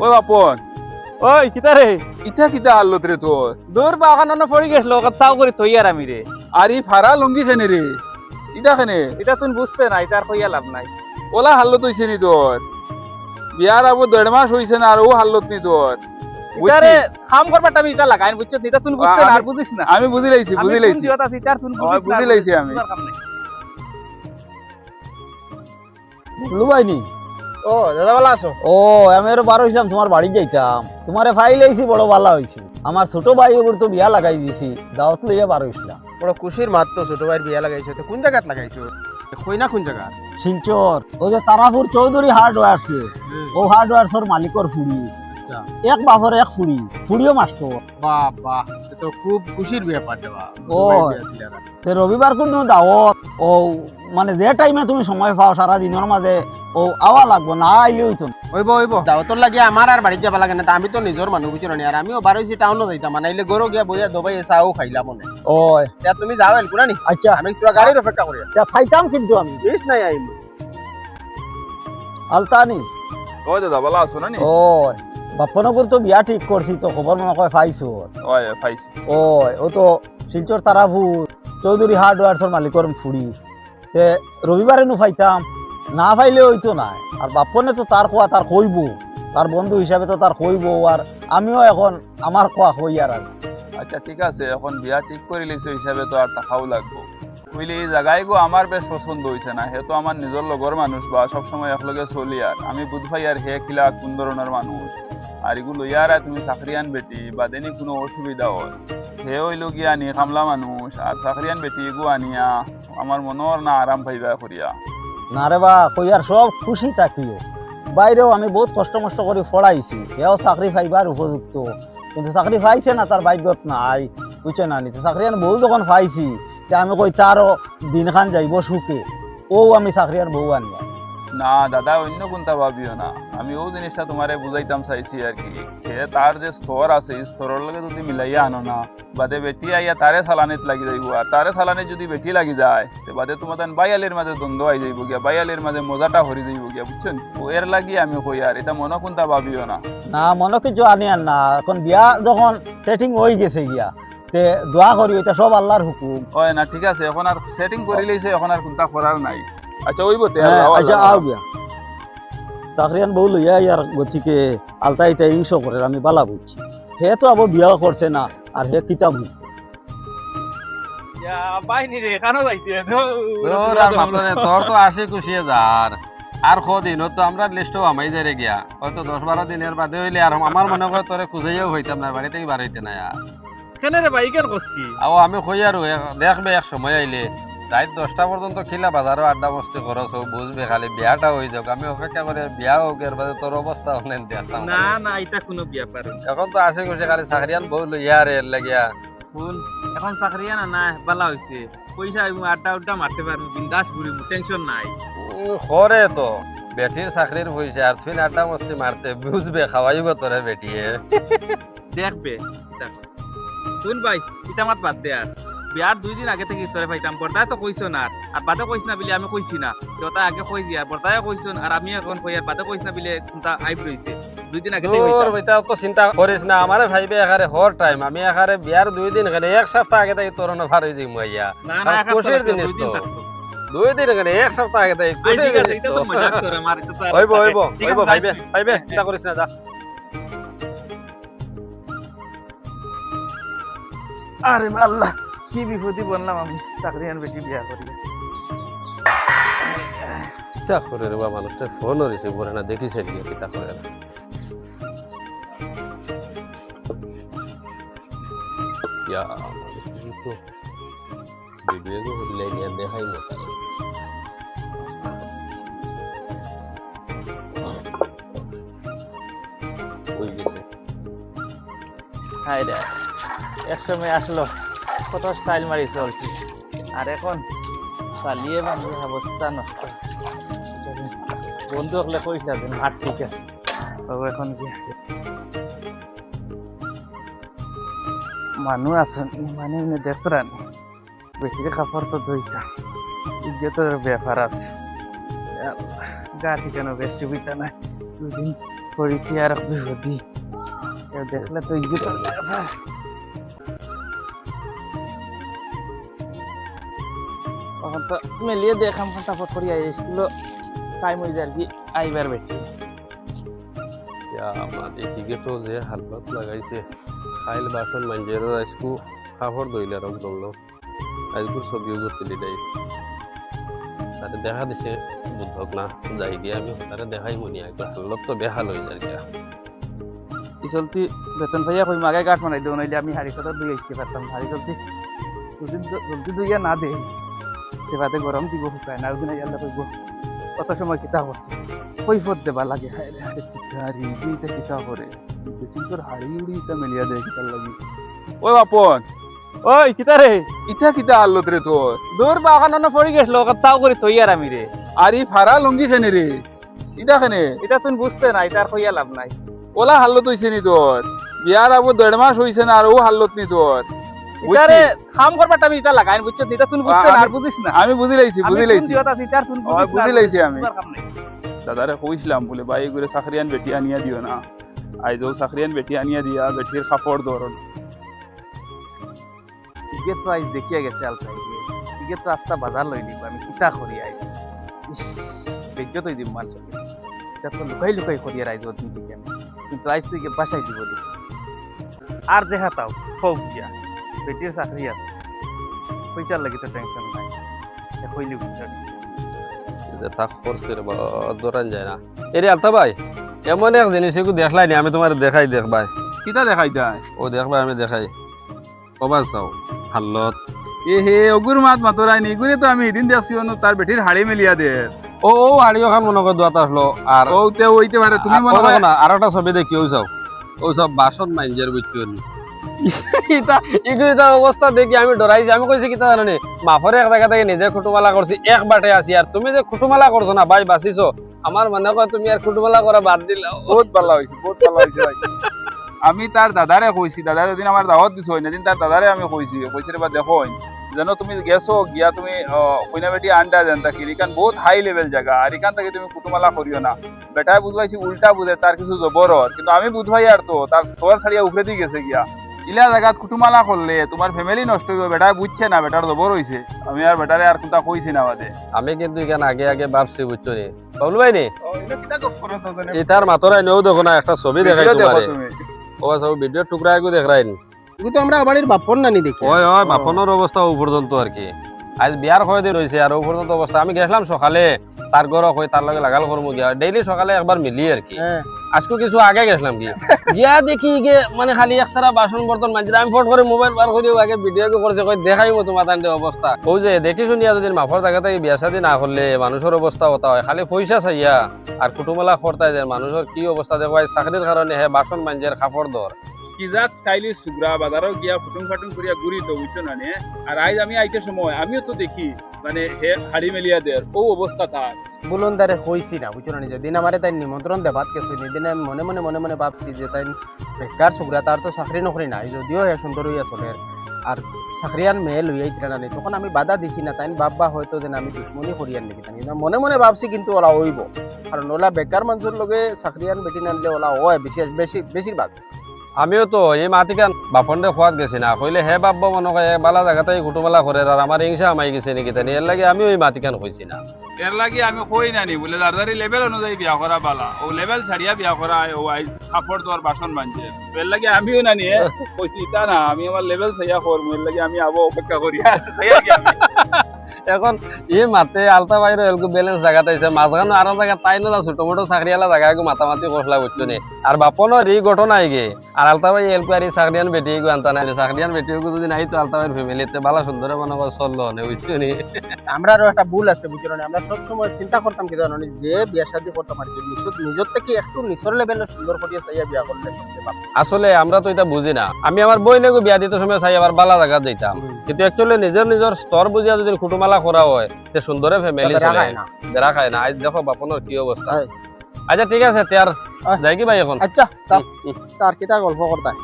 ও বাপন ওই কিতা রে? ইটা কিতা হাল্লত রে তোর দূর বা ওখানে পড়ে গেছিল তাও করে আর আমি রে আর ফারা লঙ্গি খেনে রে ইটা খেনে? এটা তুমি বুঝতে নাই তার কইয়া লাভ নাই। ওলা হাল্লত হইছে নি তোর বিয়ার আবু দেড় মাস হইছে না আর ও হাল্লত নি তোর এটা রে খাম করবার আমি এটা লাগাই বুঝছ নিতা তুমি বুঝতে না আর আমি- বুঝিস না? আমি বুঝি লাইছি আমি বুঝি লাইছি। না বুঝি লাইছি আমি। নাই। লুবাইনি ও দাদা ভালো আছো? ও আমি আরও বার হইছিলাম তোমার বাড়ি যাইতাম। তোমারে ফাইল আইছি বড় ভালো হইছে। আমার ছোট ভাই ওগুলো তো বিয়া লাগাই দিছি দাওয়াত লইয়া বার হইছিলাম। বড় খুশির ছোট ভাইয়ের বিয়া লাগাইছো। তো কোন জায়গাত লাগাইছো? কই না কোন জায়গা? শিলচর। ও যে তারাপুর চৌধুরী হার্ডওয়ার্স ও হার্ডওয়ার্সর মালিকর ফুড়ি। এক বাপর এক ফুড়ি। ফুড়িও মাস্টার বাহ বাহ তো খুব খুশির ব্যাপার দেওয়া। ও। রবিবার কোন দাওয়াত। ও মানে যে টাইমে তুমি সময় পাও সারা দিনের মাঝে ও আওয়া লাগবো না আইলে হইতো। ওইব ওইব। দাওতর লাগে আমার আর বাড়িতে যাবা লাগে না আমি তো নিজের মানুষ বুঝছ না আর আমিও বার হইছি টাউনও যাইতাম মানে আইলে গরো গিয়া বইয়া দবাই চাও খাইলাম মনে ও তা তুমি যাও এল কোনা নি আচ্ছা। আমি তোরা গাড়ির অপেক্ষা করি। তা খাইতাম কিন্তু আমি। মিস নাই আইম আলতানি। ও দাদা ভালো আছো না নি ও বাপনগর তো বিয়া ঠিক করছি তো খবর মনে কয় পাইছো। ওই পাইছি। ও ও তো শিলচর তারাপুর চৌধুরী হার্ডওয়ার্সর মালিকর ফুড়ি। রবিবারে নু পাইতাম না পাইলে হইতো না। আর বাপনে তো তার কোয়া তার কইব, তার বন্ধু হিসাবে তো তার কইব, আর আমিও এখন আমার কোয়া কই আর। আচ্ছা ঠিক আছে, এখন বিয়া ঠিক করে লিছো হিসাবে তো আর টাকাও লাগবো। বুঝলি এই জায়গায় গো আমার বেশ পছন্দ হয়েছে না হে তো আমার নিজের লগর মানুষ বা সবসময় একলগে চলি আর। আমি বুধ ভাই আর হে কিলা কোন ধরনের মানুষ। আর এগুলো ইয়ার তুমি চাকরিয়ান বেটি, বা দেনি কোনো অসুবিধা হয় হে হইল গিয়া আনি খামলা মানুষ, আর চাকরিয়ান বেটি এগু আনিয়া আমার মনের না আরাম পাইবা করিয়া। না রে বা, কই আর সব খুশি থাকিও। বাইরেও আমি বহুত কষ্ট মষ্ট করে পড়াইছি এও চাকরি পাইবার উপযুক্ত। কিন্তু চাকরি পাইছে না তার ভাগ্যত নাই। বুঝছে না নিতে চাকরি আন বউ যখন পাইছি আমি কই তারও দিনখান যাইব সুখে। ও আমি চাকরি আর বউ আনিয়া। না দাদা অন্য কোনটা ভাবিও না। আমি ও জিনিসটা তোমারে বুঝাইতাম চাইছি আর কি। হে তার যে স্তর আছে এই স্তরের লগে যদি মিলাইয়া আনো না বাদে বেটি আইয়া তারে সালানিত লাগি যাইব। আর তারে সালানিত যদি বেটি লাগি যায় তে বাদে তোমার বাইয়ালের মাঝে দ্বন্দ্ব আই যাইব গিয়া বাইয়ালের মাঝে মজাটা হরি যাইব গিয়া বুঝছেন ও এর লাগি আমি কই আর এটা মনে কোনটা ভাবিও না? না মনে কিছু আনি আর না। এখন বিয়া যখন সেটিং হয়ে গেছে গিয়া তে দোয়া করি এটা সব আল্লাহর হুকুম। হয় না ঠিক আছে। এখন আর সেটিং করে লইছে এখন আর কোনটা করার নাই। আচ্ছা আও গিয়া চাকরিয়ান বউ লইয়া ইয়ার গতিকে আলতা ইটা হিংস করে আমি বালা বুঝছি হে তো আবার বিয়া করছে না আর হে কিতাব বাইনি রে কেন যাইতে তোর আর তো আসে খুশিয়ে যার আর কদিন তো আমরা লিস্টও আমাই যারে গিয়া হয়তো দশ বারো দিনের বাদে হইলে আর আমার মনে হয় তোরে খুঁজাইও হইতাম না বাড়ি থেকে বার হইতে না কেন রে ভাই কেন কস কি আমি কই আর এক- দেখবে এক সময় আইলে রাত দশটা পর্যন্ত খিলা বাজারও আড্ডা মস্তি খরচ হোক বুঝবে খালি বিয়াটা হয়ে যাক আমি অপেক্ষা করে বিয়া হোক এর বাদে তোর অবস্থা অনলাইন দেখতাম না না এটা কোনো ব্যাপার। এখন তো আসে খুশি খালি চাকরিয়ান বউ লইয়া এর লাগিয়া। শুন এখন চাকরি না না বালা হইছে পয়সা আড্ডা উড্ডা মারতে পারব বিন্দাস ঘুরিব টেনশন নাই। করে তো। বেটির চাকরির পয়সা আর তুই আড্ডা মস্তি মারতে বুঝবে খাওয়াইব তোরে বেটিয়ে। দেখবে শুন ভাই ইটা মাত বাদ দে আর বিয়ার দুই দিন আগে থেকে তোরে পাইতাম বর্তায় তো কইছো না আর। বাদে কইস না বলে আমি কইছি না তোতা আগে কই দিয়া বর্তায় কইছো আর আমি এখন কই আর বাদে কইস না বলে কোনটা আইব রইছে দুই দিন আগে। বেটা তো চিন্তা করিস না আমারে ভাইবে এখারে হর টাইম আমি এখারে বিয়ার দুই দিন এখানে এক সপ্তাহ আগে থেকে তোর ভার হয়ে যাই মাইয়া না না এক খুশির জিনিস দুই দিন তো। দুই দিন এখানে এক সপ্তাহ আগে থেকে খুশির ঠিক আছে জিনিস তো। হইব হইব হইব ভাইবে ভাইবে চিন্তা করিস না যা আরে আল্লাহ কি বিপদে বললাম আমি? চাকরি আন বেটি বিয়া করি। চিন্তা করে রে বাবা মানুষটা ফোনও রিসিভ করে না দেখিস এদিকে চিন্তা করে না। ইয়া তো ভিডিও তো হইলে নিয়ে দেখাই না। হাই রে এক সময় আসলো। কত স্টাইল মারি চলছি। আর এখন চালিয়ে বানিয়ে অবস্থা নষ্ট। বন্ধু হলে কইসা দেন আর ঠিক আছে ও এখন কি? মানুষ আছেন মানে এমনি দেখতেন বেশি কাপড় তো ধুইতাম ইজ্জতের ব্যাপার আছে। গা ঠিকানো বেশ সুবিধা নাই। দুদিন করিতে আর দেখলে তো ইজ্জত তখন তো মেলিয়ে দেখাম ফটাফট করি আই স্কুল টাইম হয়ে যায় আর কি আইবার বেটি মাটি ঠিকে তো যে হালত লাগাইছে। খাইল বাসন মাঞ্জের আজকু খাবার দইলে রক দমলো আজকুর ছবিও তুলি দেয় তাতে দেখা দিছে বুদ্ধক না যাই গিয়ে আমি তারে দেখাই মনি একটু হালত তো বেহাল হয়ে যায় গিয়া। ই চলতি বেতন পাইয়া কই মাগে গাঁট মারাই দেও নইলে আমি হাড়ি সাথে দুই আসতে পারতাম। হাড়ি চলতি জলদি দুইয়া না দে সেবাতে গরম দিব শুকায় না? ওদিন আল্লাহ কইব কত সময় কিতা করছে? কৈফত দেবা লাগে হায় রে হায়। হারি ইটা কিতা করে? বেটিং তোর হাড়ি উড়ি ইটা মেলিয়া দেয় কিতার লাগি। ও বাপন ওই কিতা রে? ইটা কিতা আল্লত রে তোর? দূর বা ওখানে পড়ে গেছিল তাও করে তৈ আর আমি রে। আর ই ফারা লঙ্গি খেনে রে। ইটা খেনে? এটা তুমি বুঝতে নাই তার কইয়া লাভ নাই। ওলা হাল্লত হইছে নি তোর? বিয়ার আবু দেড় মাস হইছে না আর ও হাল্লত নি তোর? এটা রে কাম করবাটা আমি এটা লাগাই বুঝছ? এটা তুমি বুঝতে আর বুঝিস না। আমি বুঝি লাইছি বুঝি লাইছি। বুঝি লাইছি আমি। দাদারে কইছিলাম বলে ভাই করে চাকরিয়ান বেটি আনিয়া দিও না। আইজও চাকরিয়ান বেটি আনিয়া দিয়া বেটির ইগে তো আজ দেখিয়া গেছে আলতাই ইগে। তো আস্তা বাজার লই আমি কিতা করি আই বেজ্জত হই দিম মানুষ এটা তো লুকাই লুকাই করি আইজ কিন্তু আজ তুই বাসাই দিব দেখি আর দেখা তাও হোক গিয়া বেটির চাকরি আছে। পয়সার লাগি তো টেনশন নাই। এ কইলি বুঝা দিছি। যে তা করছে রে বাবা, দৌড়ান যায় না। এরে আলতা ভাই এমন এক জিনিস একটু দেখলাই নি আমি তোমার দেখাই দেখ ভাই। কিতা দেখাই তাই ও দেখবা আমি দেখাই। কবার চাও হালত এ হে অগুর মাত মাতরাই নি এগুরে তো আমি এদিন দেখছি অনু তার বেটির হাড়ি মেলিয়া দে। ও ও হাড়ি ওখান মনে করে দোয়াত আসলো আর ও তে হইতে পারে তুমি মনে ও না আর একটা ছবি দেখি ও সব ও সব বাসন মাইঞ্জের বুঝছ ইতা অবস্থা দেখি আমি ডরাইছি আমি কইছি কিতা জানো মাফরে এক জায়গা থেকে নিজে খুটুমালা করছি এক আছি আর তুমি যে খুটুমালা করছ না ভাই বাঁচিছো। আমার মনে কয় তুমি আর খুটুমালা করা বাদ দিলা। বহুত ভালো হয়েছে বহুত ভালো হয়েছে ভাই। আমি তার দাদারে কইছি দাদা যেদিন আমার দাওয়াত দিছ সেদিন তার দাদারে আমি কইছি কইছি বা দেখো যেন তুমি গেছো, গিয়া তুমি কইনা বেটি আন্ডা যেন থাকি ইকান বহুত হাই লেভেল জায়গা আর ইকান থেকে তুমি কুটুমালা করিও না। বেটায় বুঝবাইছি উল্টা বুঝে তার কিছু জবরর কিন্তু আমি বুঝবাই আর তো তার স্তর ছাড়িয়া উপরে দিয়ে গেছে গিয়া। ইলা জায়গাত কুটুমালা করলে তোমার ফ্যামিলি নষ্ট হইব বেটা বুঝছে না বেটার জবর হইছে আমি আর বেটারে আর কোনটা কইছি না বাদে। আমি কিন্তু এখানে আগে আগে ভাবছি বুঝছ নি? বাবলু ভাই নি? এটার মাতরাই নেও দেখো না? একটা ছবি দেখাই তোমারে ও সব ভিডিও টুকরা এগু দেখাই নি এগুলো তো আমরা বাড়ির বাপন নানি দেখি। ওই ওই বাপনের অবস্থা ও পর্যন্ত আর কি। আজ বিয়ার কয়দিন রয়েছে আর ও পর্যন্ত অবস্থা আমি গেছিলাম সকালে তার ঘর কই তার লগে লাগাল করব গিয়া ডেইলি সকালে একবার মিলি আর কি। হ্যাঁ আজকে কিছু আগে গেছিলাম কি? গিয়া দেখি গে মানে খালি একসারা বাসন বর্তন মাঝে আমি ফট করে মোবাইল বার করি আগে ভিডিও করছে কই দেখাই মতো মাতান অবস্থা ও যে, দেখি শুনিয়া যদি মাফর জায়গাতে বিয়া শাদি না করলে মানুষের অবস্থা হতা হয়। খালি পয়সা চাইয়া আর কুটুমেলা খরতায় যে মানুষের কি অবস্থা দেখো চাকরির কারণে হে বাসন মাঞ্জের খাপড় দর কিজাত স্টাইলিশ সুগ্রা বাজারও গিয়া ফুটুং ফাটুং করিয়া ঘুরি তো বুঝছ না নে? আর আজ আমি আইতে সময়, আমিও তো দেখি মানে হে হাড়ি মেলিয়া দের ও অবস্থা তার বুলন্দারে হইছি না বুঝছ না যেদিন আমারে তাই নিমন্ত্রণ দেবাত গেছো সেদিন আমি মনে মনে মনে মনে ভাবছি যে তাই বেকার সুগ্রা তার তো চাকরি নকরি নাই, যদিও হে সুন্দর হইয়া চলে আর চাকরিয়ান মেয়ে লইয়া ইতরা নানি তখন আমি বাধা দিছি না তাই ভাববা হয়তো যেন আমি দুশ্মনী করিয়ান নাকি তাই মনে মনে ভাবছি কিন্তু ওলা হইব। কারণ ওলা বেকার মানুষের লগে চাকরিয়ান বেটি নানলে ওলা হয় বেশি বেশি বেশিরভাগ আমিও তো এই মাতিকান বাপনডে খোয়াত গেছি না। কইলে হে বাপ মনে কয় বালা জায়গাতে কুটুমলা করে আর আমার হিংসা আমাই গেছে নাকি তাই এর লাগে আমিও এই মাতিকান কইছি না। এর লাগি আমি কই নানি বলে দারদারি লেভেল অনুযায়ী বিয়া করা বালা। ও লেভেল ছাড়িয়া বিয়া করা ও আইস কাপড় তোর বাসন মানছে এর লাগি আমিও নানি এ, কইছি তা না আমি আমার লেভেল ছাইয়া করব এর লাগি আমি আবো অপেক্ষা করি? এখন এই মাতে আলতা বাইরে এলকু ব্যালেন্স জায়গাতে আছে মাঝখানে আরও জায়গা তাই না ছোট মোটো চাকরিয়ালা জায়গা একটু মাতামাতি কষলা বুঝছ নে। আর বাপনের এই ঘটনা গে আর আলতা ভাই এলকু আর এই চাকরিয়ান বেটি গো আনতা নাই। চাকরিয়ান বেটি যদি নাই তো আলতা ভাইয়ের ফ্যামিলিতে ভালো সুন্দর মনে কর চলল নে বুঝছ নি। আমরা আরও একটা ভুল আছে বুঝছ না। আমরা সব সময় চিন্তা করতাম কি জানো যে বিয়া শাদী করতাম আর কি নিজের নিজের থেকে একটু নিজের লেভেলে সুন্দর করিয়া চাইয়া বিয়া করলে সবচেয়ে ভালো আসলে আমরা তো এটা বুঝি না। আমি আমার বই নেগো বিয়া দিতে সময় চাই আবার বালা জায়গা দিতাম কিন্তু একচুয়ালি নিজের নিজের স্তর বুঝিয়া যদি কুটুমালা করা হয় তে সুন্দরে ফ্যামিলি চলে। দেখা খায় না। আজ দেখো বাপনের কি অবস্থা। আচ্ছা ঠিক আছে তিয়ার আহ। যাই কি ভাই এখন? আচ্ছা তার কিতা গল্প করতাই